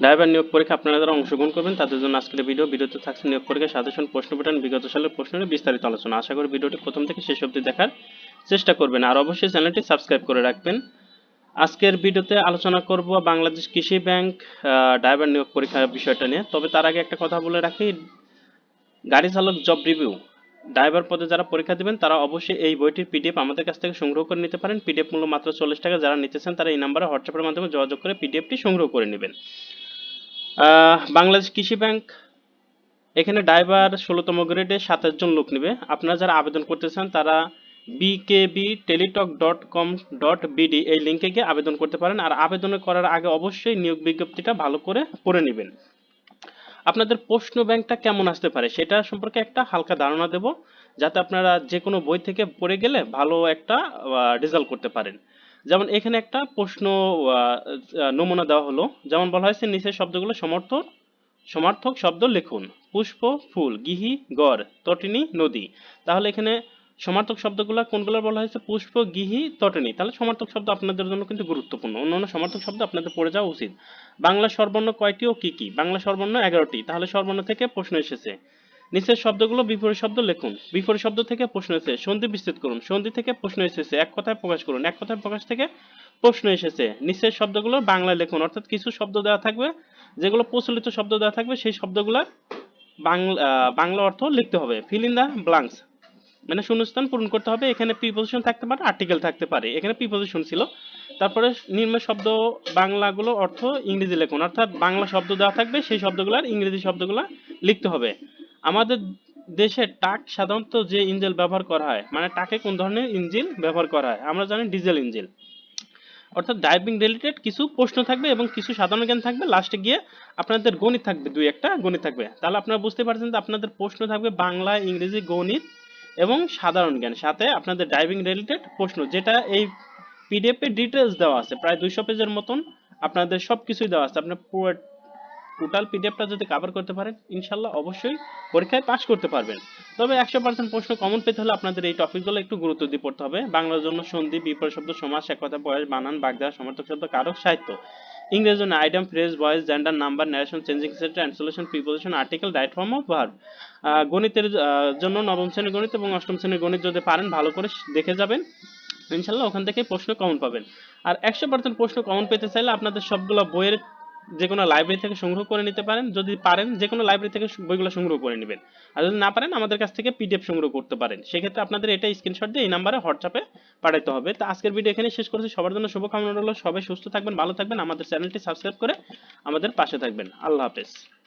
Driver নিয়োগ পরীক্ষা আপনারা যারা অংশগ্রহণ করবেন, তাদের জন্য আজকের ভিডিও ভিডিওতে থাকছে। নিয়োগ পরীক্ষা সাজেশন প্রশ্ন প্যাটার্ন বিগত সালের প্রশ্ন নিয়ে বিস্তারিত আলোচনা। আশা করি ভিডিওটি প্রথম থেকে শেষ অবধি দেখার চেষ্টা করবেন। আর অবশ্যই চ্যানেলটি সাবস্ক্রাইব করে রাখবেন। আজকের ভিডিওতে আলোচনা করব বাংলাদেশ কৃষি ব্যাংক ড্রাইভার নিয়োগ পরীক্ষার বিষয়টা নিয়ে। তবে তার আগে একটা কথা বলে রাখি, গাড়ি চালক জব রিভিউ ড্রাইভার পদে যারা পরীক্ষা দিবেন, তারা অবশ্যই এই বইটির পিডিএফ আমাদের কাছ থেকে সংগ্রহ করে নিতে পারেন। পিডিএফ মূল্য মাত্র চল্লিশ টাকা, যারা নিতেছেন, তারা এই নাম্বারে হোয়াটসঅ্যাপের মাধ্যমে যোগাযোগ করে পিডিএফটি সংগ্রহ করে নেবেন। বাংলাদেশ কৃষি ব্যাংক এখানে ড্রাইভার ষোলোতম গ্রেডে সাতাশ জন লোক নেবে। আপনারা যারা আবেদন করতেছেন, তারা BKB Teletalk dot com dot BD এই লিঙ্কে গিয়ে আবেদন করতে পারেন। আর আবেদন করার আগে অবশ্যই নিয়োগ বিজ্ঞপ্তিটা ভালো করে পড়ে নেবেন। আপনাদের প্রশ্ন ব্যাংকটা কেমন আসতে পারে সেটা সম্পর্কে একটা হালকা ধারণা দেব, যাতে আপনারা যে কোনো বই থেকে পড়ে গেলে ভালো একটা রেজাল্ট করতে পারেন। যেমন এখানে একটা প্রশ্ন নমুনা দেওয়া হলো। যেমন বলা হয়েছে, নিচের শব্দগুলো সমর্থক সমার্থক শব্দ লিখুন। পুষ্প, ফুল, গিহি, গড়, তটিনী, নদী। তাহলে এখানে সমার্থক শব্দগুলো কোনগুলো বলা হয়েছে? পুষ্প, গিহি, তটিনী। তাহলে সমার্থক শব্দ আপনাদের জন্য কিন্তু গুরুত্বপূর্ণ। অন্যান্য সমার্থক শব্দ আপনাদের পড়ে যাওয়া উচিত। বাংলা সর্বর্ণ কয়টি ও কি কি? বাংলা সর্বর্ণ এগারোটি। তাহলে স্বরবর্ণ থেকে প্রশ্ন এসেছে। নিচের শব্দগুলো বিপরীত শব্দ লিখুন। বিপরীত শব্দ থেকে প্রশ্ন এসেছে। সন্ধি বিস্তৃত করুন। সন্ধি থেকে প্রশ্ন এসেছে। এক কথায় প্রকাশ করুন। এক কথায় প্রকাশ থেকে প্রশ্ন এসেছে। নিচের শব্দগুলো বাংলায় লিখুন। অর্থাৎ কিছু শব্দ দেওয়া থাকবে, যেগুলো প্রচলিত শব্দ দেওয়া থাকবে, সেই শব্দগুলো বাংলা বাংলা অর্থ লিখতে হবে। ফিল ইন দ্য ব্লাঙ্কস মানে শূন্যস্থান পূরণ করতে হবে। এখানে প্রিপোজিশন থাকতে পারে আর্টিকেল থাকতে পারে। এখানে প্রিপোজিশন ছিল। তারপরে নিম্ন শব্দ বাংলাগুলো অর্থ ইংরেজি লেখুন। অর্থাৎ বাংলা শব্দ দেওয়া থাকবে, সেই শব্দগুলোর ইংরেজি শব্দগুলো লিখতে হবে। আমাদের দেশে টাক সাধারণত যে ইঞ্জিল ব্যবহার করা হয় মানে টাকে কোন ধরনের ইঞ্জিন ব্যবহার করা হয়, আমরা জানি ডিজেল ইঞ্জিন অর্থাৎ ড্রাইভিং রিলেটেড কিছু প্রশ্ন থাকবে এবং কিছু সাধারণ জ্ঞান থাকবে লাস্টে গিয়ে আপনাদের গণিত থাকবে, দুই একটা গণিত থাকবে। তাহলে আপনারা বুঝতে পারছেন যে আপনাদের প্রশ্ন থাকবে বাংলা, ইংরেজি, গণিত এবং সাধারণ জ্ঞান। সাথে আপনাদের ড্রাইভিং রিলেটেড প্রশ্ন, যেটা এই পিডিএফ ডিটেলস দেওয়া আছে, প্রায় দুইশো পেজের মতন আপনাদের সব কিছুই দেওয়া আছে। আপনার পুরো টোটাল পিডিএফটা যদি কভার করতে পারেন ইনশাল্লাহ অবশ্যই পরীক্ষায় পাশ করতে পারবেন। তবে একশো পার্সেন্ট প্রশ্ন কমন পেতে হলে আপনাদের এই টপিকগুলো একটু গুরুত্ব দিয়ে পড়তে হবে। বাংলার জন্য সন্ধি, বিপরীত শব্দ, সমাস, এক কথা বয়স, বানান বাগদা সমর্থক শব্দ, কারক, সাহিত্য। ইংরেজি জন্য item phrase voice gender number narration changing sector translation preposition article right form of verb গণিতের জন্য নবম শ্রেণির গণিত এবং অষ্টম শ্রেণির গণিত যদি পারেন, ভালো করে দেখে যাবেন। ইনশাল্লাহ ওখান থেকে প্রশ্ন কমন পাবেন। আর একশো পার্সেন্ট প্রশ্ন কমন পেতে চাইলে আপনাদের সবগুলো বইয়ের যে কোনো লাইব্রেরি থেকে সংগ্রহ করে নিতে পারেন। যদি পারেন, যে কোনো লাইব্রেরি থেকে বইগুলো সংগ্রহ করে নেবেন। আর যদি না পারেন, আমাদের কাছ থেকে পিডিএফ সংগ্রহ করতে পারেন। সেক্ষেত্রে আপনাদের এটা স্ক্রিনশট দিয়ে এই নাম্বারে হোয়াটসঅ্যাপে পাঠাতে হবে। তো আজকের ভিডিও এখানে শেষ করছি। সবার জন্য শুভকামনা রইল। সবাই সুস্থ থাকবেন, ভালো থাকবেন। আমাদের চ্যানেলটি সাবস্ক্রাইব করে আমাদের পাশে থাকবেন। আল্লাহ হাফেজ।